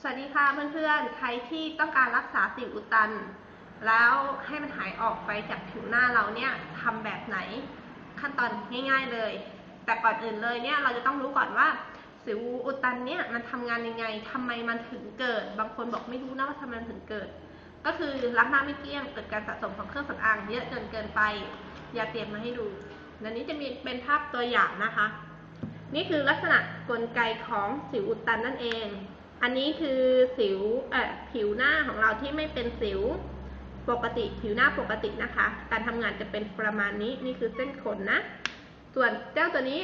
สวัสดีค่ะเพื่อนๆ ใครที่ต้องการรักษาสิวอุดตัน แล้วให้มันหายออกไปจากผิวหน้าเราเนี่ยทำแบบไหนขั้นตอนง่าย ๆเลย แต่ก่อนอื่นเลยเนี่ยเราจะต้องรู้ก่อนว่าสิวอุดตันเนี่ยมันทำงานยังไงทำไมมันถึงเกิด บางคนบอกไม่รู้นะว่าทำไมมันถึงเกิด ก็คือล้างหน้าไม่เกลี้ยงเกิดการสะสมของเครื่องสำอางเยอะจนเกินไป อย่าเตรียมมาให้ดูและนี้จะมีเป็นภาพตัวอย่างนะคะ นี่คือลักษณะกลไกของสิวอุดตันนั่นเอง อันนี้คือสิวเอ่อผิวหน้าของเราที่ไม่เป็นสิวปกติผิวหน้าปกตินะคะ การทำงานจะเป็นประมาณนี้นี่คือเส้นขนนะ ส่วนเจ้าตัวนี้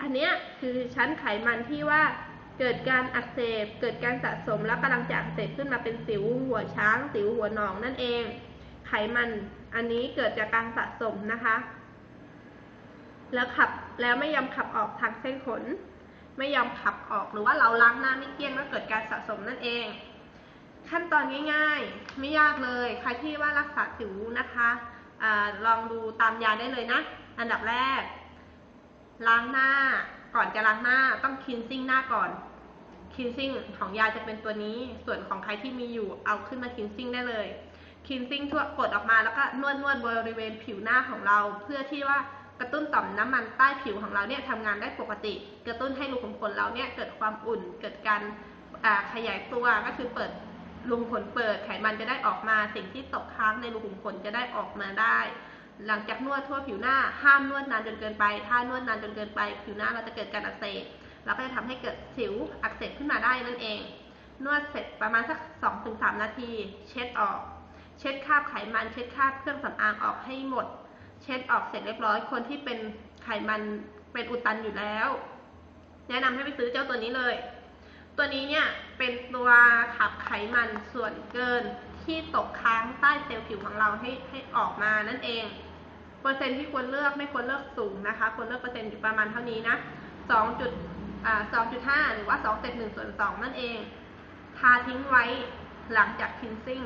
อันเนี้ยคือชั้นไขมันที่ว่าเกิดการอักเสบ เกิดการสะสมแล้วกำลังจะอักเสบขึ้นมาเป็นสิวหัวช้าง สิวหัวหนองนั่นเอง ไขมันอันนี้เกิดจากการสะสมนะคะ แล้วขับแล้วไม่ยอมขับออกทางเส้นขน ไม่ยอมขับออกหรือว่าเราล้างหน้าไม่เกลี้ยงแล้วเกิดการสะสมนั่นเอง ขั้นตอนง่ายๆ ไม่ยากเลยใครที่ว่ารักษาสิวนะคะอะลองดูตามยาได้เลยนะ อันดับแรก ล้างหน้าก่อนจะล้างหน้าต้องคินซิ่งหน้าก่อนคินซิ่งของยาจะเป็นตัวนี้ ส่วนของใครที่มีอยู่เอาขึ้นมาคินซิ่งได้เลยคินซิ่งทั่วกดออกมาแล้วก็นวดนวดบริเวณผิวหน้าของเรา เพื่อที่ว่า กระตุ้นต่อมน้ำมันใต้ผิวของเราเนี่ยทำงานได้ปกติ กระตุ้นให้รูขุมขนเราเนี่ยเกิดความอุ่น เกิดการขยายตัวก็คือเปิดรูขุมขนเปิดไขมันจะได้ออกมา สิ่งที่ตกค้างในรูขุมขนจะได้ออกมาได้ หลังจากนวดทั่วผิวหน้าห้ามนวดนานจนเกินไป ถ้านวดนานจนเกินไป ผิวหน้าเราจะเกิดการอักเสบแล้วก็จะทำให้เกิดสิวอักเสบขึ้นมาได้นั่นเอง นวดเสร็จประมาณสัก 2-3 นาที เช็ดออก เช็ดคราบไขมันเช็ดคราบเครื่องสำอางออกให้หมด เช็ดออกเสร็จเรียบร้อยคนที่เป็นไขมันเป็นอุดตันอยู่แล้ว แนะนำให้ไปซื้อเจ้าตัวนี้เลย ตัวนี้เนี่ยเป็นตัวขับไขมันส่วนเกินที่ตกค้างใต้เซลล์ผิวของเราให้ให้ออกมานั่นเองเปอร์เซ็นต์ที่ควรเลือกไม่ควรเลือกสูงนะคะ ควรเลือกเปอร์เซ็นต์อยู่ประมาณเท่านี้นะสองจุดอ่าสองจุดห้าหรือว่าสองเศษหนึ่งส่วนสองนั่นเอง ทาทิ้งไว้หลังจากคินซิ่ง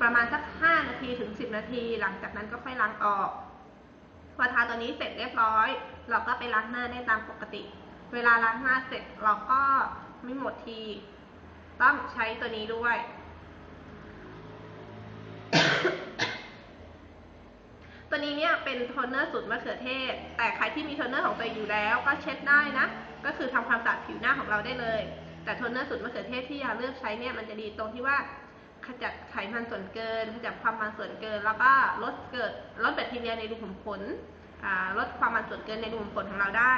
ประมาณสักห้านาทีถึงสิบนาที หลังจากนั้นก็ค่อยล้างออก พอทาตัวนี้เสร็จเรียบร้อย เราก็ไปล้างหน้าได้ตามปกติ เวลาล้างหน้าเสร็จเราก็ไม่หมดที ต้องใช้ตัวนี้ด้วย ตัวนี้เนี่ยเป็นโทนเนอร์สูตรมะเขือเทศ แต่ใครที่มีโทนเนอร์ของตัวเองอยู่แล้วก็เช็ดได้นะ ก็คือทำความสะอาดผิวหน้าของเราได้เลย แต่โทนเนอร์สูตรมะเขือเทศที่ยาเลือกใช้เนี่ยมันจะดีตรงที่ว่า ขจัดไขมันส่วนเกิน ขจัดความมันส่วนเกิน แล้วก็ลดเกิดลดแบคทีเรียในรูขุมขนลดความมันส่วนเกินในรูขุมขนของเราได้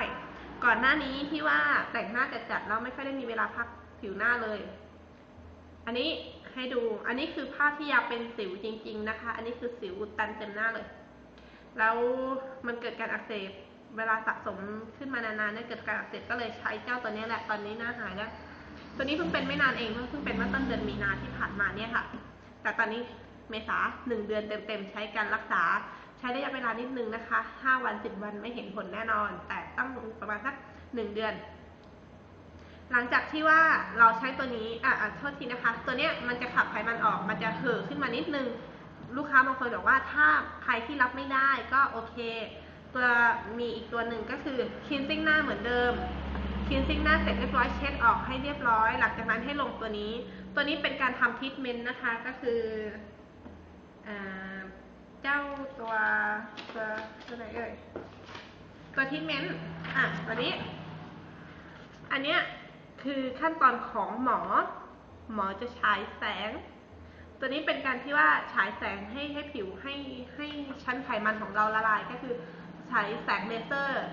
ก่อนหน้านี้ที่ว่าแต่งหน้าจัดๆเราไม่ค่อยได้มีเวลาพักผิวหน้าเลย อันนี้ให้ดู อันนี้คือภาพที่ยาเป็นสิวจริง ๆ นะคะ อันนี้คือสิวอุดตันเต็มหน้าเลย แล้วมันเกิดการอักเสบ เวลาสะสมขึ้นมานานๆเนี่ยเกิดการอักเสบก็เลยใช้เจ้าตัวนี้แหละ ตอนนี้หน้าหายแล้ว ตัวนี้เพิ่งเป็นไม่นานเองเพิ่งเป็นเมื่อต้นเดือนมีนาที่ผ่านมาเนี่ยค่ะ แต่ตอนนี้เมษาหนึ่งเดือนเต็มๆ ใช้การรักษา ใช้ระยะเวลานิดนึงนะคะห้าวันสิบวันไม่เห็นผลแน่นอน แต่ต้องประมาณสักหนึ่งเดือน หลังจากที่ว่าเราใช้ตัวนี้อะโทษทีนะคะ ตัวเนี้ยมันจะขับไขมันออกมันจะเห่อขึ้นมานิดนึง ลูกค้าบางคนบอกว่าถ้าใครที่รับไม่ได้ก็โอเค ตัวมีอีกตัวหนึ่งก็คือคินซิ่งหน้าเหมือนเดิม คินซิ่งหน้าเสร็จเรียบร้อยเช็ดออกให้เรียบร้อย หลังจากนั้นให้ลงตัวนี้ ตัวนี้เป็นการทำทรีทเมนต์นะคะก็คืออเจ้าตัวตัวตัวไหนเอ่ยตัวทรีทเมนต์อะตัวนี้ อันเนี้ยคือขั้นตอนของหมอ หมอจะฉายแสง ตัวนี้เป็นการที่ว่าฉายแสงให้ให้ผิวให้ให้ชั้นไขมันของเราละลายก็คือฉายแสงเลเซอร์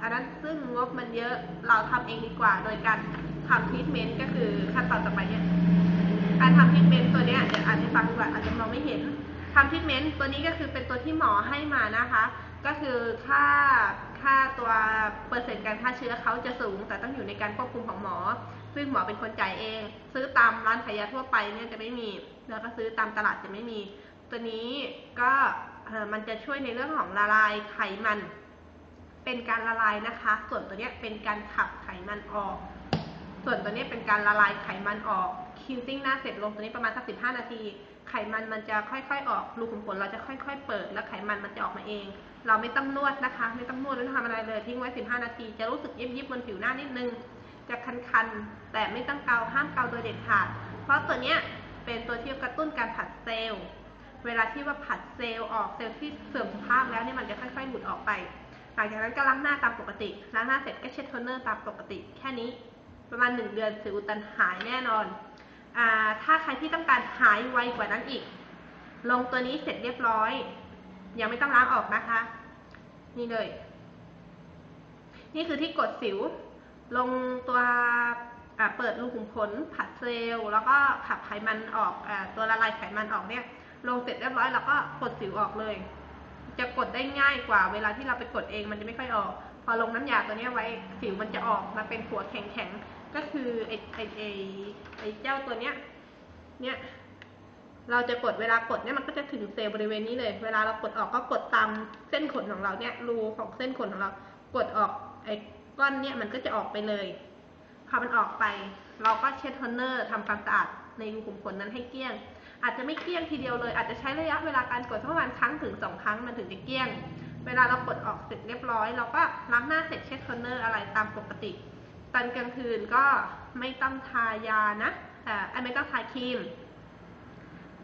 อันนั้นซึ่งงบมันเยอะเราทำเองดีกว่า โดยการทำทรีทเมนต์ก็คือขั้นตอนต่อไปเนี่ยการทำทรีทเมนต์ตัวเนี้ยเดี๋ยวอ่านให้ฟังดีกว่าอาจจะมองไม่เห็นทำทรีทเมนต์ตัวนี้ก็คือเป็นตัวที่หมอให้มานะคะ ก็คือค่าค่าตัวเปอร์เซ็นต์การฆ่าเชื้อเขาจะสูง แต่ต้องอยู่ในการควบคุมของหมอ ซึ่งหมอเป็นคนจ่ายเอง ซื้อตามร้านขายยาทั่วไปเนี่ยจะไม่มี แล้วก็ซื้อตามตลาดจะไม่มี ตัวนี้ก็มันจะช่วยในเรื่องของละลายไขมัน เป็นการละลายนะคะ ส่วนตัวนี้เป็นการขับไขมันออก ส่วนตัวนี้เป็นการละลายไขมันออกคิวซิ่งหน้าเสร็จลงตัวนี้ประมาณสักสิบห้านาที ไขมันมันจะค่อยๆออกรูขุมขนเราจะค่อย ๆ เปิด แล้วไขมันมันจะออกมาเอง เราไม่ต้องนวดนะคะ ไม่ต้องนวดไม่ต้องทำอะไรเลย ทิ้งไว้สิบห้านาที จะรู้สึกยิบๆบนผิวหน้านิดนึง จะคันๆ แต่ไม่ต้องเกาห้ามเกาโดยเด็ดขาด เพราะตัวเนี้ยเป็นตัวที่กระตุ้นการผัดเซลล์ เวลาที่ว่าผัดเซลล์ออกเซลล์ที่เสื่อมสภาพแล้วเนี่ยมันจะค่อย ๆ หลุดออกไป หลังจากนั้นก็ล้างหน้าตามปกติ ล้างหน้าเสร็จก็เช็ดโทนเนอร์ตามปกติ แค่นี้ ประมาณหนึ่งเดือนสิวอุดตันหายแน่นอนอาถ้าใครที่ต้องการหายไวกว่านั้นอีก ลงตัวนี้เสร็จเรียบร้อย ยังไม่ต้องล้างออกนะคะ นี่เลย นี่คือที่กดสิว ลงตัวเปิดรูขุมขนผัดเซลล์แล้วก็ขับไขมันออกอตัวละลายไขมันออกเนี่ย ลงเสร็จเรียบร้อยแล้วก็กดสิวออกเลย จะกดได้ง่ายกว่า เวลาที่เราไปกดเองมันจะไม่ค่อยออก พอลงน้ำยาตัวนี้ไว้สิวมันจะออกมาเป็นหัวแข็งๆก็คือไอไอไอไอเจ้าตัวเนี้ย เนี่ยเราจะกดเวลากดเนี่ยมันก็จะถึงเซลล์บริเวณนี้เลย เวลาเรากดออกก็กดตามเส้นขนของเราเนี่ยรูของเส้นขนของเรา กดออกไอ้ก้อนเนี่ยมันก็จะออกไปเลย พอมันออกไป เราก็เช็ดโทนเนอร์ทำความสะอาดในรูขุมขนนั้นให้เกลี้ยง อาจจะไม่เกลี้ยงทีเดียวเลย อาจจะใช้ระยะเวลาการกดประมาณครั้งถึงสองครั้งมันถึงจะเกลี้ยง เวลาเรากดออกเสร็จเรียบร้อย เราก็ล้างหน้าเสร็จเช็ดโทนเนอร์อะไรตามปกติ ตอนกลางคืนก็ไม่ต้องทายานะแต่ไอ้ไม่ต้องทาครีม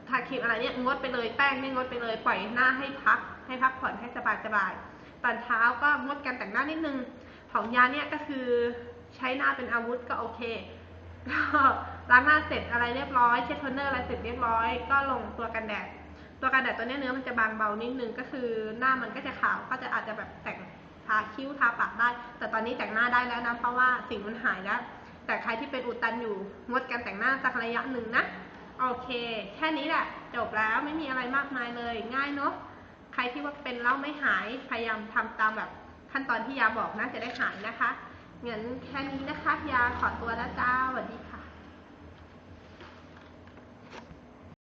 ทาครีมอะไรเนี่ยงดไปเลยแป้งไม่งดไปเลยปล่อยหน้าให้พัก ให้พักผ่อนให้สบายสบายๆตอนเช้าก็งดการแต่งหน้านิดนึงของยาเนี่ยก็คือใช้หน้าเป็นอาวุธก็โอเคก็ ล้างหน้าเสร็จอะไรเรียบร้อยเช็ดโทนเนอร์อะไรเสร็จเรียบร้อย ก็ลงตัวกันแดด ตัวกันแดดตัวนี้เนื้อมันจะบางเบานิดนึงก็คือหน้ามันก็จะขาวก็จะอาจจะแบบแต่งทาคิ้วทาปากได้ แต่ตอนนี้แต่งหน้าได้แล้วนะเพราะว่าสิ่งมันหายแล้ว แต่ใครที่เป็นอุดตันอยู่งดการแต่งหน้าสักระยะหนึ่งนะโอเค แค่นี้แหละจบแล้วไม่มีอะไรมากมายเลย ง่ายเนาะใครที่ว่าเป็นแล้วไม่หายพยายามทำตามแบบขั้นตอนที่ยาบอกนะจะได้หายนะคะงั้นแค่นี้นะคะ ยาขอตัวละจ้าสวัสดี